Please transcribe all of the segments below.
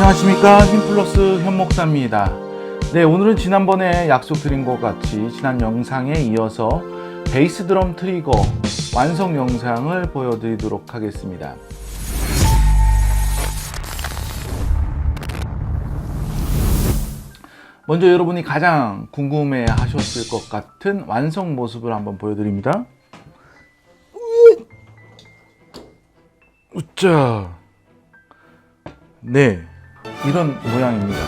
안녕하십니까. 힘플러스 현목사입니다. 네 오늘은 지난번에 약속드린 것 같이 지난 영상에 이어서 베이스 드럼 트리거 완성 영상을 보여드리도록 하겠습니다. 먼저 여러분이 가장 궁금해 하셨을 것 같은 완성 모습을 한번 보여드립니다. 우짜 네 이런 모양입니다.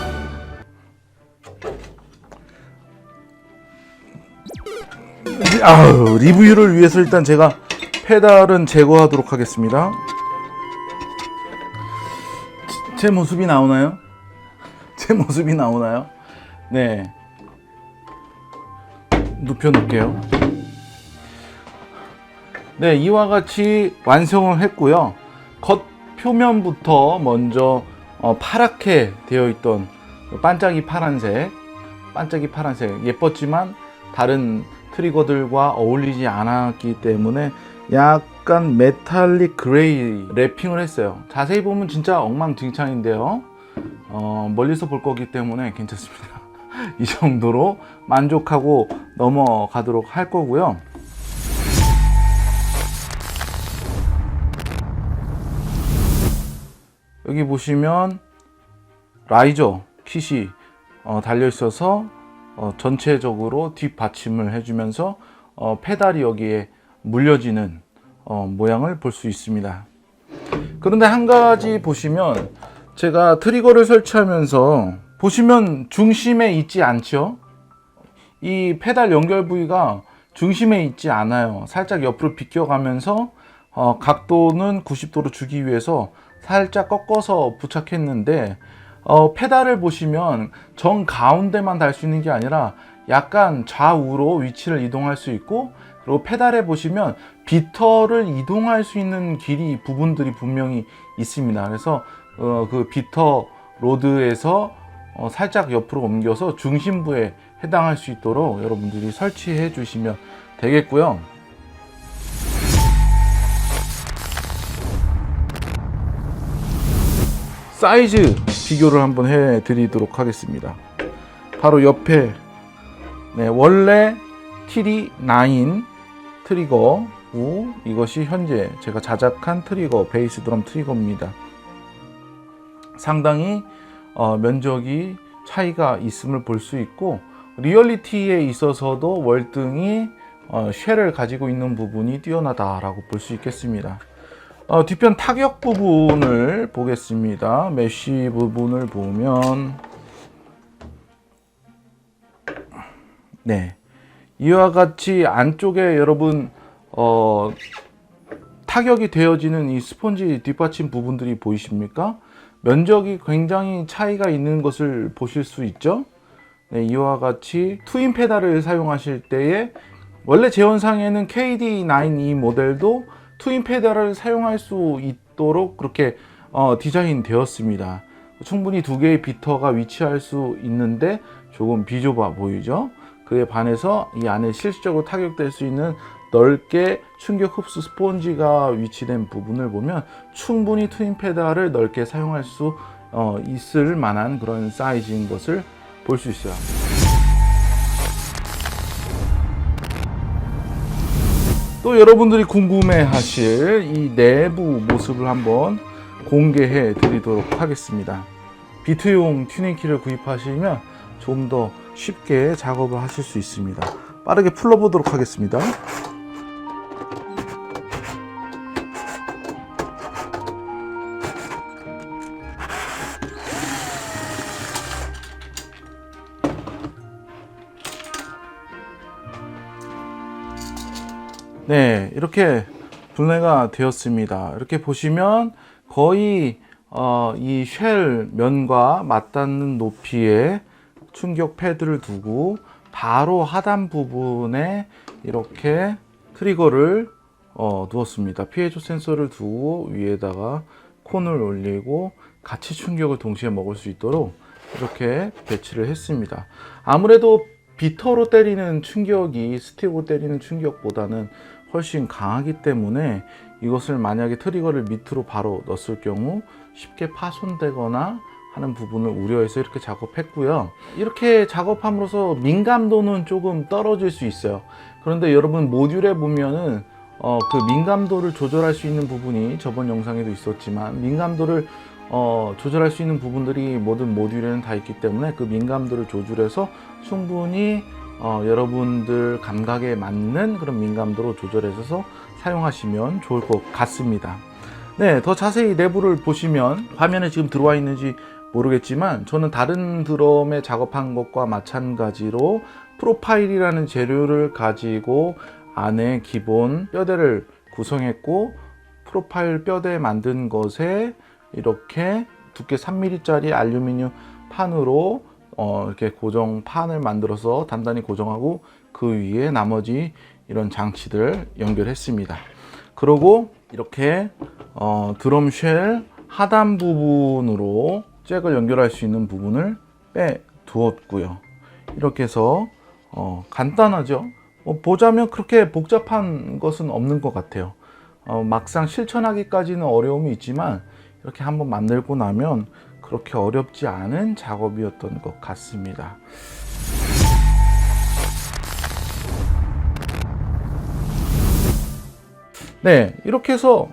아우, 리뷰를 위해서 일단 제가 페달은 제거하도록 하겠습니다. 제- 제 모습이 나오나요? 제 모습이 나오나요? 네. 눕혀 놓을게요. 네 이와 같이 완성을 했고요. 겉 표면부터 먼저 어, 파랗게 되어 있던 반짝이 파란색, 반짝이 파란색 예뻤지만 다른 트리거들과 어울리지 않았기 때문에 약간 메탈릭 그레이 랩핑을 했어요. 자세히 보면 진짜 엉망진창인데요. 어, 멀리서 볼 거기 때문에 괜찮습니다. 이 정도로 만족하고 넘어가도록 할 거고요. 여기 보시면 라이저 킷이 어, 달려 있어서 어, 전체적으로 뒷 받침을 해주면서 어, 페달이 여기에 물려지는 어, 모양을 볼 수 있습니다. 그런데 한 가지 보시면 제가 트리거를 설치하면서 보시면 중심에 있지 않죠? 이 페달 연결 부위가 중심에 있지 않아요. 살짝 옆으로 비껴가면서 어, 각도는 90도로 주기 위해서 살짝 꺾어서 부착했는데 어, 페달을 보시면 정 가운데만 달 수 있는 게 아니라 약간 좌우로 위치를 이동할 수 있고 그리고 페달에 보시면 비터를 이동할 수 있는 길이 부분들이 분명히 있습니다. 그래서 어, 그 비터 로드에서 어, 살짝 옆으로 옮겨서 중심부에 해당할 수 있도록 여러분들이 설치해 주시면 되겠고요. 사이즈 비교를 한번 해 드리도록 하겠습니다. 바로 옆에 네, 원래 TD9 트리거 우 이것이 현재 제가 자작한 트리거 베이스 드럼 트리거입니다. 상당히 어, 면적이 차이가 있음을 볼 수 있고 리얼리티에 있어서도 월등히 어, 쉘을 가지고 있는 부분이 뛰어나다라고 볼 수 있겠습니다. 어, 뒤편 타격 부분을 보겠습니다. 메쉬 부분을 보면 네 이와 같이 안쪽에 여러분 어, 타격이 되어지는 이 스펀지 뒷받침 부분들이 보이십니까? 면적이 굉장히 차이가 있는 것을 보실 수 있죠. 네, 이와 같이 트윈 페달을 사용하실 때에 원래 제원상에는 KD92 모델도 트윈 페달을 사용할 수 있도록 그렇게 어, 디자인 되었습니다. 충분히 두 개의 비터가 위치할 수 있는데 조금 비좁아 보이죠? 그에 반해서 이 안에 실질적으로 타격될 수 있는 넓게 충격 흡수 스폰지가 위치된 부분을 보면 충분히 트윈 페달을 넓게 사용할 수 어, 있을 만한 그런 사이즈인 것을 볼 수 있어요. 또 여러분들이 궁금해 하실 이 내부 모습을 한번 공개해 드리도록 하겠습니다. 비트용 튜닝키를 구입하시면 좀 더 쉽게 작업을 하실 수 있습니다. 빠르게 풀러보도록 하겠습니다. 네, 이렇게 분해가 되었습니다. 이렇게 보시면 거의 어, 이 쉘 면과 맞닿는 높이의 충격 패드를 두고 바로 하단 부분에 이렇게 트리거를 어, 두었습니다. 피해조 센서를 두고 위에다가 콘을 올리고 같이 충격을 동시에 먹을 수 있도록 이렇게 배치를 했습니다. 아무래도 비터로 때리는 충격이 스틱으로 때리는 충격보다는 훨씬 강하기 때문에 이것을 만약에 트리거를 밑으로 바로 넣었을 경우 쉽게 파손되거나 하는 부분을 우려해서 이렇게 작업했고요. 이렇게 작업함으로써 민감도는 조금 떨어질 수 있어요. 그런데 여러분 모듈에 보면은 어, 그 민감도를 조절할 수 있는 부분이 저번 영상에도 있었지만 민감도를 어, 조절할 수 있는 부분들이 모든 모듈에는 다 있기 때문에 그 민감도를 조절해서 충분히 어, 여러분들 감각에 맞는 그런 민감도로 조절해서 사용하시면 좋을 것 같습니다. 네, 더 자세히 내부를 보시면 화면에 지금 들어와 있는지 모르겠지만 저는 다른 드럼에 작업한 것과 마찬가지로 프로파일이라는 재료를 가지고 안에 기본 뼈대를 구성했고 프로파일 뼈대 만든 것에 이렇게 두께 3mm짜리 알루미늄 판으로 어, 이렇게 고정 판을 만들어서 단단히 고정하고 그 위에 나머지 이런 장치들 연결했습니다. 그리고 이렇게 어, 드럼 쉘 하단 부분으로 잭을 연결할 수 있는 부분을 빼 두었고요. 이렇게 해서 어, 간단하죠. 뭐 보자면 그렇게 복잡한 것은 없는 것 같아요. 어, 막상 실천하기까지는 어려움이 있지만 이렇게 한번 만들고 나면 그렇게 어렵지 않은 작업이었던 것 같습니다. 네, 이렇게 해서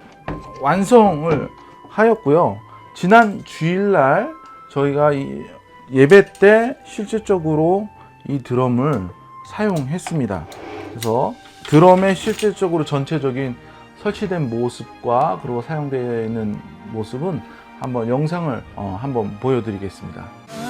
완성을 하였고요. 지난 주일날 저희가 이 예배 때 실질적으로 이 드럼을 사용했습니다. 그래서 드럼의 실질적으로 전체적인 설치된 모습과 그리고 사용되는 모습은 한번 영상을 어, 한번 보여드리겠습니다.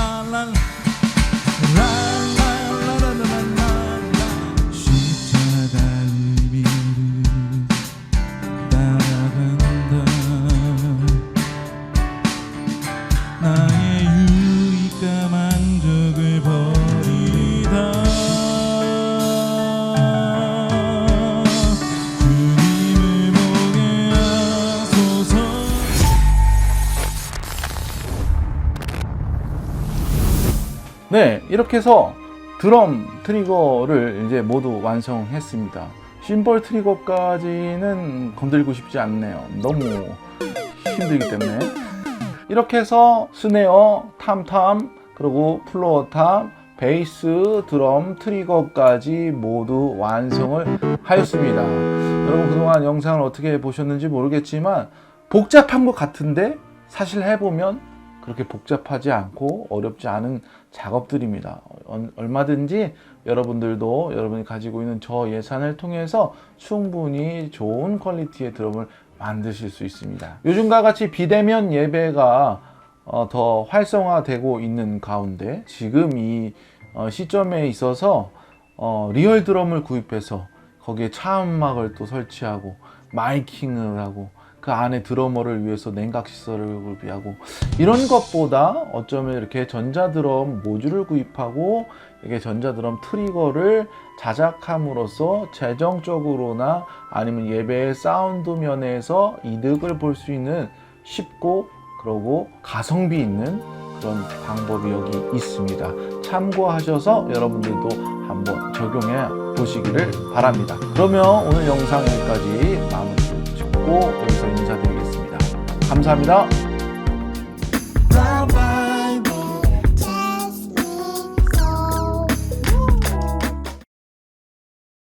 네, 이렇게 해서 드럼 트리거를 이제 모두 완성했습니다. 심벌 트리거까지는 건들고 싶지 않네요. 너무 힘들기 때문에. 이렇게 해서 스네어, 탐탐, 그리고 플로어 탐, 베이스, 드럼, 트리거까지 모두 완성을 하였습니다. 여러분 그동안 영상을 어떻게 보셨는지 모르겠지만 복잡한 것 같은데 사실 해보면 그렇게 복잡하지 않고 어렵지 않은 작업들입니다. 어, 얼마든지 여러분들도 여러분이 가지고 있는 저 예산을 통해서 충분히 좋은 퀄리티의 드럼을 만드실 수 있습니다. 요즘과 같이 비대면 예배가 어, 더 활성화되고 있는 가운데 지금 이 어, 시점에 있어서 어, 리얼 드럼을 구입해서 거기에 차음막을 또 설치하고 마이킹을 하고 그 안에 드러머를 위해서 냉각 시설을 구비하고 이런 것보다 어쩌면 이렇게 전자 드럼 모듈을 구입하고 이게 전자 드럼 트리거를 자작함으로써 재정적으로나 아니면 예배의 사운드 면에서 이득을 볼 수 있는 쉽고 그러고 가성비 있는 그런 방법이 여기 있습니다. 참고하셔서 여러분들도 한번 적용해 보시기를 바랍니다. 그러면 오늘 영상 여기까지 마무리 여기서 인사드리겠습니다. 감사합니다.